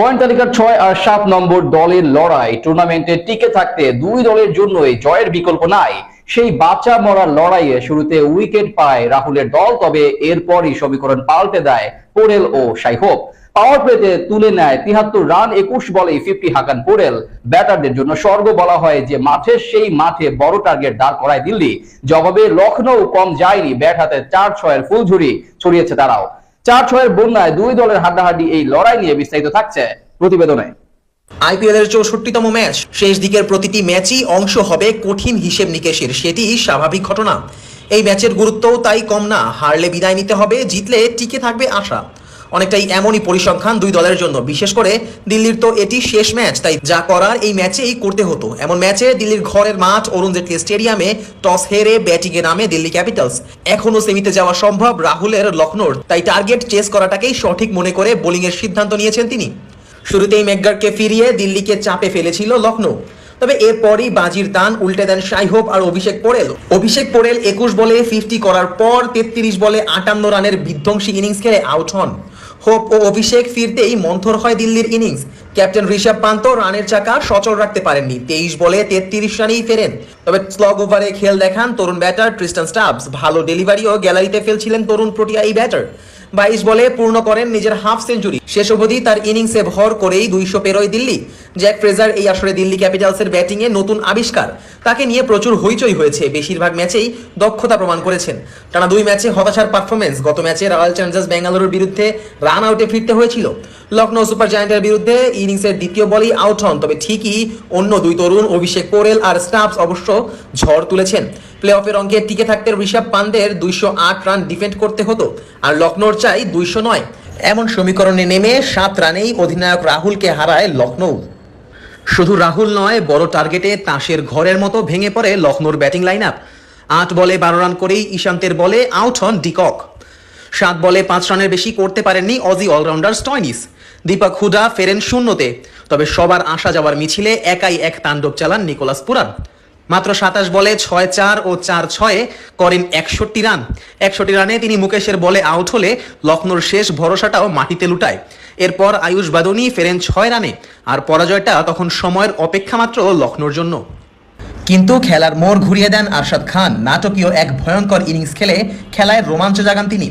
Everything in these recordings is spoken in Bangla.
পয়েন্ট তালিকার ছয় আর সাত নম্বর দলের লড়াই। টুর্নামেন্টে টিকে থাকতে দুই দলের জন্যই জয়ের বিকল্প নাই। সেই বাঁচা মরার লড়াইয়ে শুরুতে উইকেট পায় রাহুলের দল, তবে এরপরই সমীকরণ পাল্টে দেয় পোরেল ও সাইহোপ। পাওয়ার প্লেতে তুলে নেয় তিহাত্তর রান, একুশ বলে ফিফটি হাকান পোরেল। ব্যাটারদের জন্য স্বর্গ বলা হয় যে মাঠের সেই মাঠে বড় টার্গেট দাঁড় করায় দিল্লি। জবাবে লখনৌ কম যায়নি, ব্যাট হাতে চার ছয়ের ফুলঝুরি ছড়িয়েছে তারাও। চার ছয়ের বন্যায় দুই দলের হাড্ডাহাড্ডি এই লড়াই নিয়ে বিস্তারিত থাকছে প্রতিবেদনে। আইপিএল এর চৌষট্টিতম ম্যাচ। শেষ দিকের প্রতিটি ম্যাচই অংশ হবে কঠিন হিসেব নিকেশের সেটি স্বাভাবিক ঘটনা। এই ম্যাচের গুরুত্বও তাই কম না। হারলে বিদায় নিতে হবে, জিতলে টিকে থাকবে আশা। অনেকটাই এমনই পরিসংখ্যান দুই দলের জন্য। বিশেষ করে দিল্লির তো এটি শেষ ম্যাচ, তাই যা করার এই ম্যাচেই করতে হতো। এমন ম্যাচে দিল্লির ঘরের মাঠ অরুণ জেটলি স্টেডিয়ামে টস হেরে ব্যাটিংয়ে নামে দিল্লি ক্যাপিটালস। এখনও সেমিতে যাওয়া সম্ভব রাহুলের লখনৌর তাই টার্গেট চেস করাটাকেই সঠিক মনে করে বোলিংয়ের সিদ্ধান্ত নিয়েছেন তিনি। শুরুতেই মেকগারকে ফিরিয়ে দিল্লিকে চাপে ফেলেছিল লখনৌ তবে এরপরই বাজির টান উল্টে দেন সাইহোপ আর অভিষেক পোরেল। অভিষেক পোরেল একুশ বলে ফিফটি করার পর তেত্রিশ বলে আটান্ন রানের বিধ্বংসী ইনিংস খেলে আউট হন। হোপ ও অভিষেক ফিরতেই মন্থর হয় দিল্লির ইনিংস। ক্যাপ্টেন ঋষভ পান্ত রানের চাকা সচল রাখতে পারেননি। তেইশ বলে তেত্রিশ রানেই ফেরেন। তবে স্লগ ওভারে খেল দেখান তরুণ ব্যাটার ট্রিস্টান স্টাবস। ভালো ডেলিভারি ও গ্যালারিতে ফেলছিলেন তরুণ প্রোটিয়া এই ব্যাটার। বাইশ বলে পূর্ণ করেন নিজের হাফ সেঞ্চুরি। শেষ অবধি তার ইনিংসে ভর করেই দুইশো পেরোয় দিল্লি। জ্যাক ফ্রেজার এই আসরে দিল্লি ক্যাপিটালসের ব্যাটিংয়ে নতুন আবিষ্কার। তাকে নিয়ে প্রচুর হইচই হয়েছে। বেশিরভাগ ম্যাচেই দক্ষতা প্রমাণ করেছেন। টানা দুই ম্যাচে হতাশার পারফরমেন্স গত ম্যাচে রয়্যাল চ্যালেঞ্জার্স বেঙ্গালুরুর বিরুদ্ধে রান আউটে ফিরতে হয়েছিল। লখনৌ সুপার জায়ান্টের বিরুদ্ধে ইনিংসের দ্বিতীয় বলেই আউট হন, তবে ঠিকই অন্য দুই তরুণ অভিষেক পোরেল আর স্টাফস অবশ্য ঝড় তুলেছেন। প্লে অফের অঙ্কে টিকে থাকতে ঋষভ পান্ডের দুইশো আট রান ডিফেন্ড করতে হতো, আর লখনৌর চাই দুইশো নয়। এমন সমীকরণে নেমে সাত রানেই অধিনায়ক রাহুলকে হারায় লখনৌ। শুধু রাহুল নয়, বড় টার্গেটে তাসের ঘরের মতো ভেঙে পড়ে লখনৌর ব্যাটিং লাইন আপ আট বলে বারো রান করেই ইশান্তের বলে আউট হন ডিকক। সাত বলে পাঁচ রানের বেশি করতে পারেননি Aussie allrounder Stoinis. Deepak Hooda ফেরেন শূন্যতে, তবে সবার আসা যাওয়ার মিছিলে একাই এক তাণ্ডব চালান নিকোলাস পুরান। মাত্র সাতাশ বলে ছয় চার ও চার ছয়ে করেন একষট্টি রান। একষট্টি রানে তিনি মুকেশের বলে আউট হলে লখনৌর শেষ ভরসাটাও মাটিতে লুটায়। এরপর আয়ুষ বাদনী ফেরেন ছয় রানে, আর পরাজয়টা তখন সময়ের অপেক্ষা মাত্র লখনৌর জন্য। কিন্তু খেলার মোড় ঘুরিয়ে দেন আরশাদ খান। নাটকীয় এক ভয়ঙ্কর ইনিংস খেলে খেলায় রোমাঞ্চ জাগান তিনি।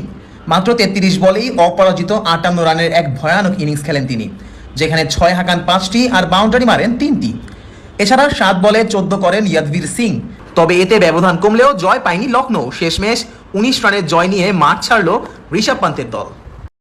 মাত্র তেত্রিশ বলেই অপরাজিত আটান্ন রানের এক ভয়ানক ইনিংস খেলেন তিনি, যেখানে ছয় হাকান পাঁচটি আর বাউন্ডারি মারেন তিনটি। এছাড়া সাত বলে চোদ্দ করেন ইয়াদবীর সিং। তবে এতে ব্যবধান কমলেও জয় পায়নি লখনৌ। শেষমেশ উনিশ রানের জয় নিয়ে মাঠ ছাড়ল ঋষভ পান্তের দল।